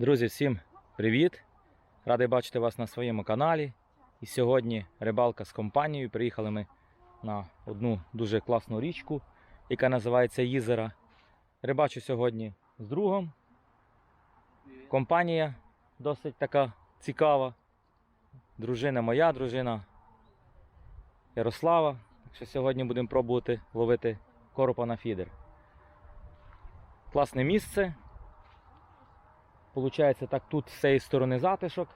Друзі, всім привіт! Радий бачити вас на своєму каналі. І сьогодні рибалка з компанією. Приїхали ми на одну дуже класну річку, яка називається Їзера. Рибачу сьогодні з другом. Компанія досить така цікава. Дружина моя, дружина Ярослава. Так що сьогодні будемо пробувати ловити коропа на фідер. Класне місце. Получається так, тут з цієї сторони затишок.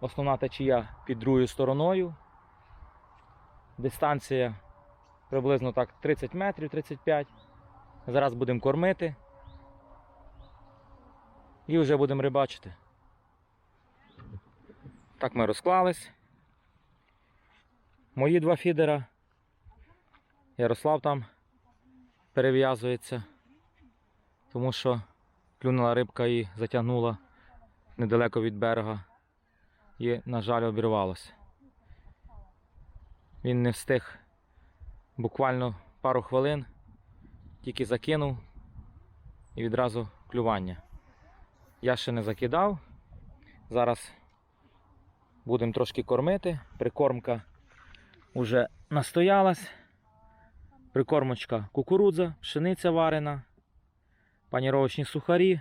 Основна течія під другою стороною. Дистанція приблизно так 30 метрів, 35. Зараз будемо кормити. І вже будемо рибачити. Так ми розклались. Мої два фідера. Ярослав там перев'язується. Тому що клюнула рибка і затягнула недалеко від берега. І, на жаль, обірвалося. Він не встиг буквально пару хвилин, тільки закинув і відразу клювання. Я ще не закидав. Зараз будемо трошки кормити. Прикормка вже настоялась. Прикормочка кукурудза, пшениця варена, паніровочні сухарі,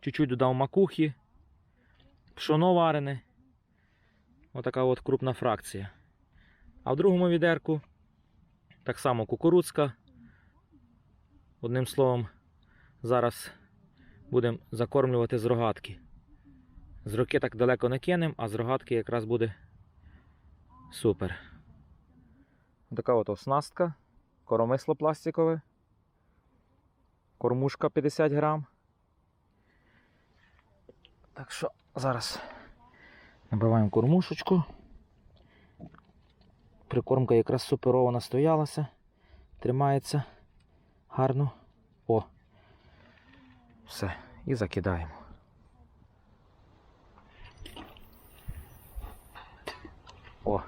чуть-чуть додав макухи, пшоно варене. Отака от крупна фракція. А в другому відерку так само кукурудзка. Одним словом, зараз будемо закормлювати з рогатки. З роки так далеко не кинемо, а з рогатки якраз буде супер. Така от оснастка, коромисло пластикове, кормушка 50 грам. Так що зараз набиваємо кормушечку. Прикормка якраз суперово настоялася, тримається гарно. О! Все, і закидаємо. О!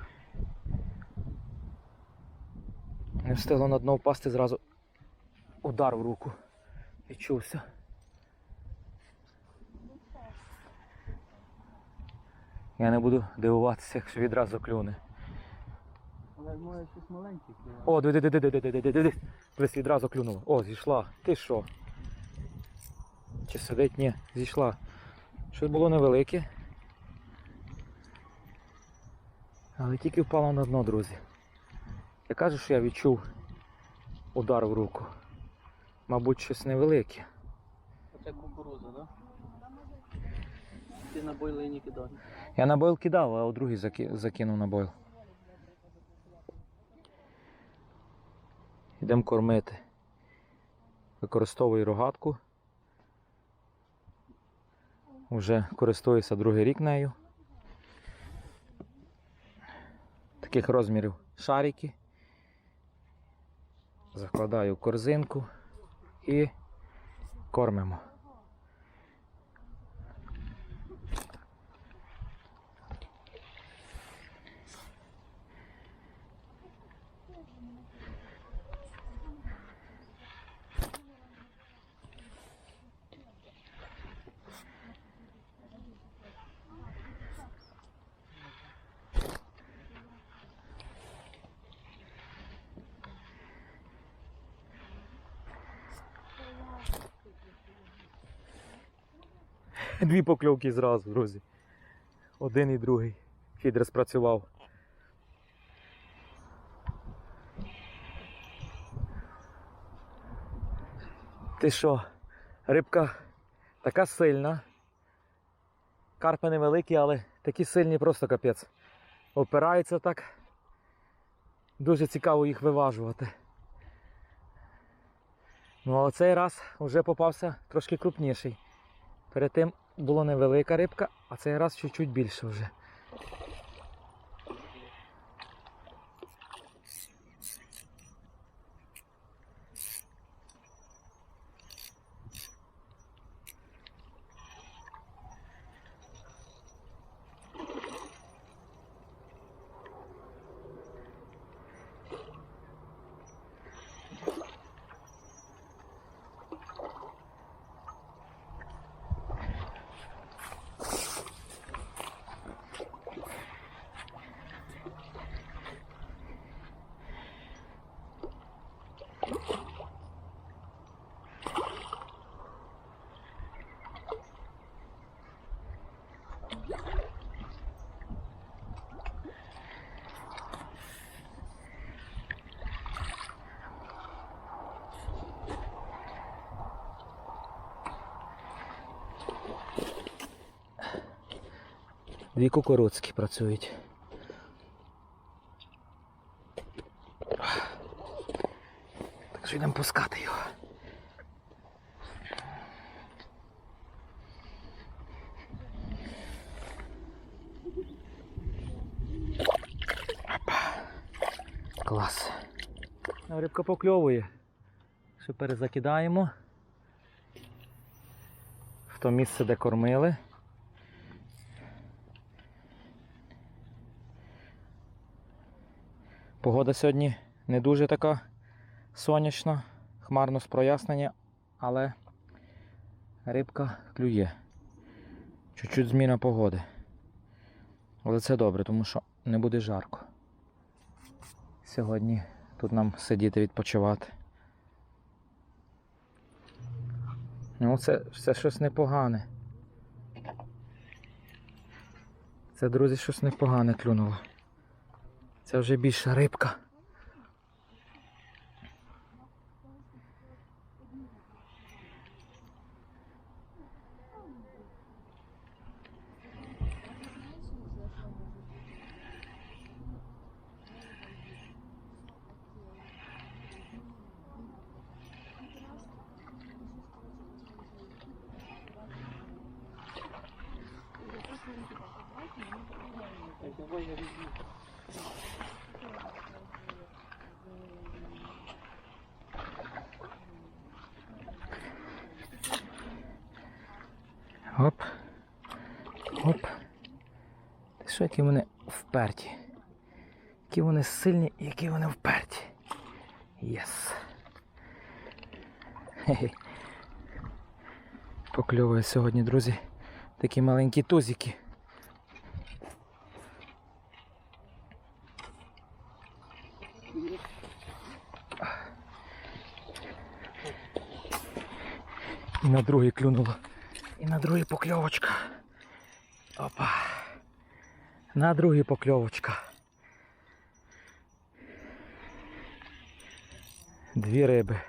Не встигло на дно впасти, зразу удар в руку. Відчувся. Я не буду дивуватися, якщо відразу клюне. Але може щось маленьке. О, диви, диви, диви, диви, диви, диви. Дивись, відразу клюнула. О, зійшла. Ти що? Чи сидить? Ні, зійшла. Щось було невелике. Але тільки впала на дно, друзі. Я кажу, що я відчув удар в руку. Мабуть, щось невелике. Оце кукуруза, так? Да? Ти на бойлині кидай. Я на бойл кидав, а у другий заки- закинув на бойл. Йдемо кормити. Використовую рогатку. Уже користуюся другий рік нею. Таких розмірів шарики. Закладаю в корзинку і кормимо. Дві покльовки зразу, друзі. Один і другий. Фідер спрацював. Ти що? Рибка така сильна. Карпи невеликі, але такі сильні просто капець. Опираються так. Дуже цікаво їх виважувати. Ну а цей раз вже попався трошки крупніший. Перед тим була невелика рибка, а цей раз чуть-чуть більше вже. Дві кукурудзки працюють. Так що йдемо пускати його. Клас. Рибка покльовує. Ще перезакидаємо. В то місце, де кормили. Погода сьогодні не дуже така сонячна, хмарно з прояснення, але рибка клює. Чуть-чуть зміна погоди. Але це добре, тому що не буде жарко. Сьогодні тут нам сидіти відпочивати. Ну, це, це щось непогане. Це, друзі, щось непогане клюнуло. Це вже більша рибка. Давай я. Оп. Оп. Що, які вони вперті? Які вони сильні які вони вперті. Єс. Покльовує сьогодні, друзі, такі маленькі тузики. І на другий клюнуло. І на другий покльовочка. Опа. На другий покльовочка. Дві риби.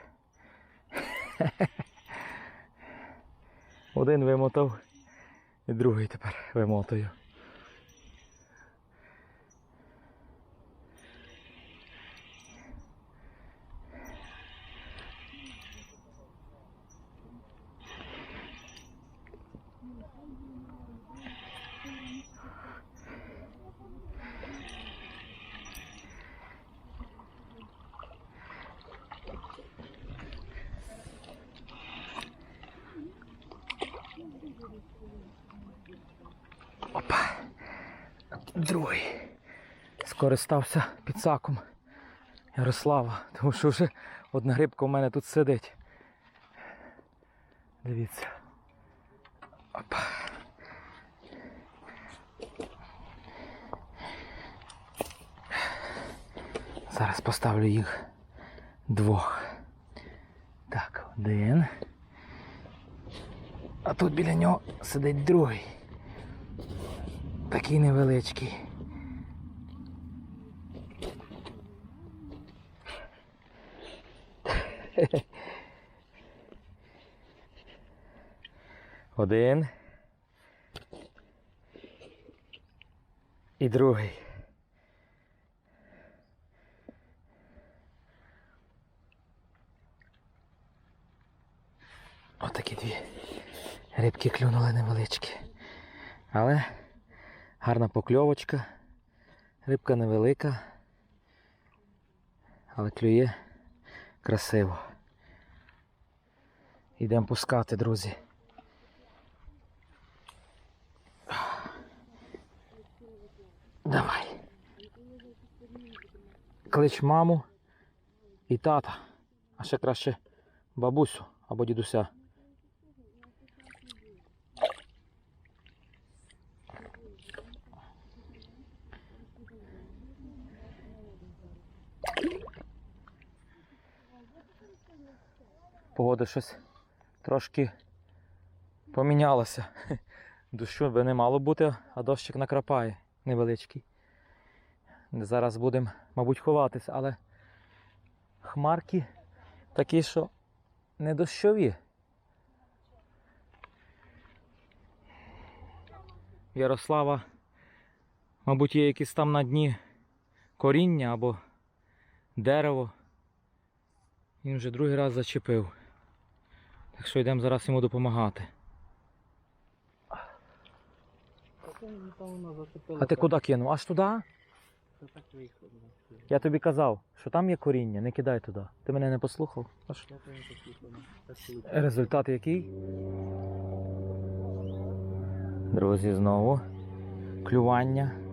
Один вимотав, і другий тепер вимотаю. Опа. Другий. Скористався підсаком Ярослава, тому що вже одна грибка у мене тут сидить. Дивіться. Опа. Зараз поставлю їх двох. Так, один. А тут біля нього сидить другий. Такий невеличкий. Один. І другий. Отакі дві рибки клюнули невеличкі. Але гарна покльовочка. Рибка невелика. Але клює красиво. Йдемо пускати, друзі. Давай. Клич маму і тата, а ще краще бабусю або дідуся. Погода щось трошки помінялася. Дощу би не мало бути, а дощик накрапає невеличкий. Зараз будемо, мабуть, ховатися, але хмарки такі, що не дощові. Ярослава Мабуть, є якісь там на дні коріння або дерево. Він вже другий раз зачепив. Так що йдемо зараз йому допомагати. А ти куди кинув? Аж туди? Я тобі казав, що там є коріння, не кидай туди. Ти мене не послухав. Аж... Результат який? Друзі, знову клювання.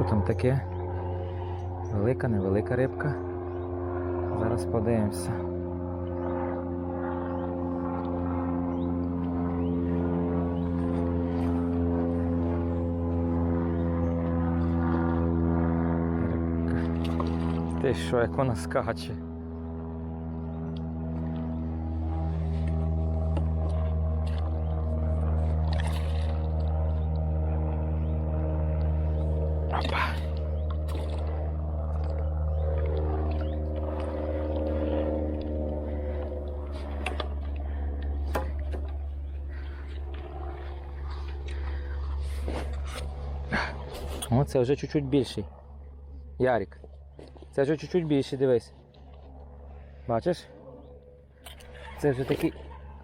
Що там таке? Велика, невелика рибка. Зараз подивимося. Ти що, як вона скаче? О, це вже чуть-чуть більший. Ярик. Це вже чуть-чуть більший, дивись. Бачиш? Це вже такий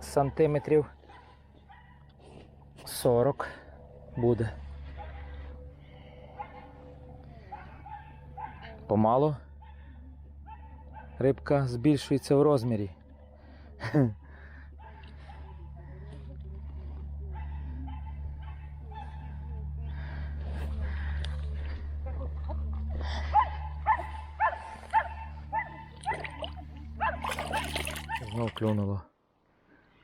сантиметрів 40 буде. Помало рибка збільшується в розмірі. Знов клюнуло.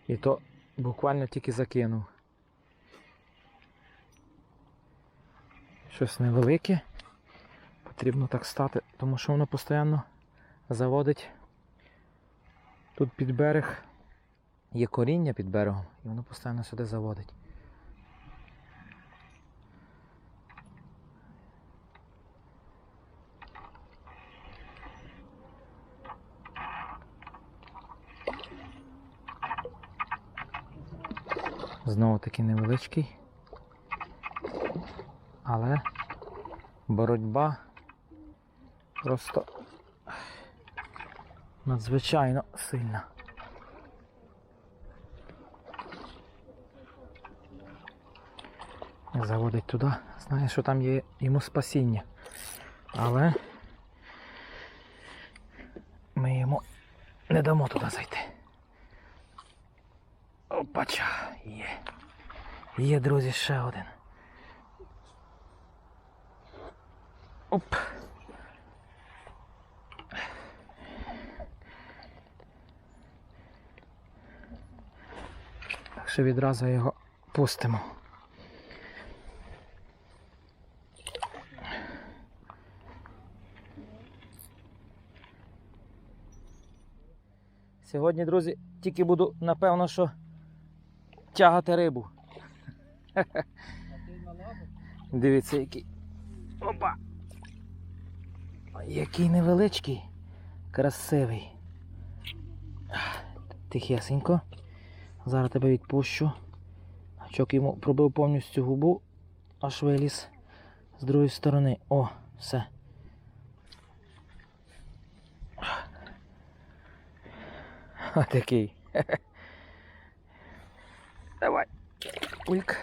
І то буквально тільки закинув. Щось невелике. Потрібно так стати, тому що воно постійно заводить тут під берег. Є коріння під берегом, і воно постійно сюди заводить. Знову таки невеличкий. Але боротьба просто надзвичайно сильна. Заводить туди, знає, що там є йому спасіння. Але ми йому не дамо туди зайти. Опача, є. Є, друзі, ще один. Оп. Так що відразу його пустимо. Сьогодні, друзі, тільки буду, напевно, що тягати рибу. А ти на лабу? Дивіться, який. Опа! Який невеличкий, красивий. Тихесенько. Зараз тебе відпущу. Гачок йому пробив повністю губу, аж виліз з другої сторони. О, все. Отакий. Давай. Ульк.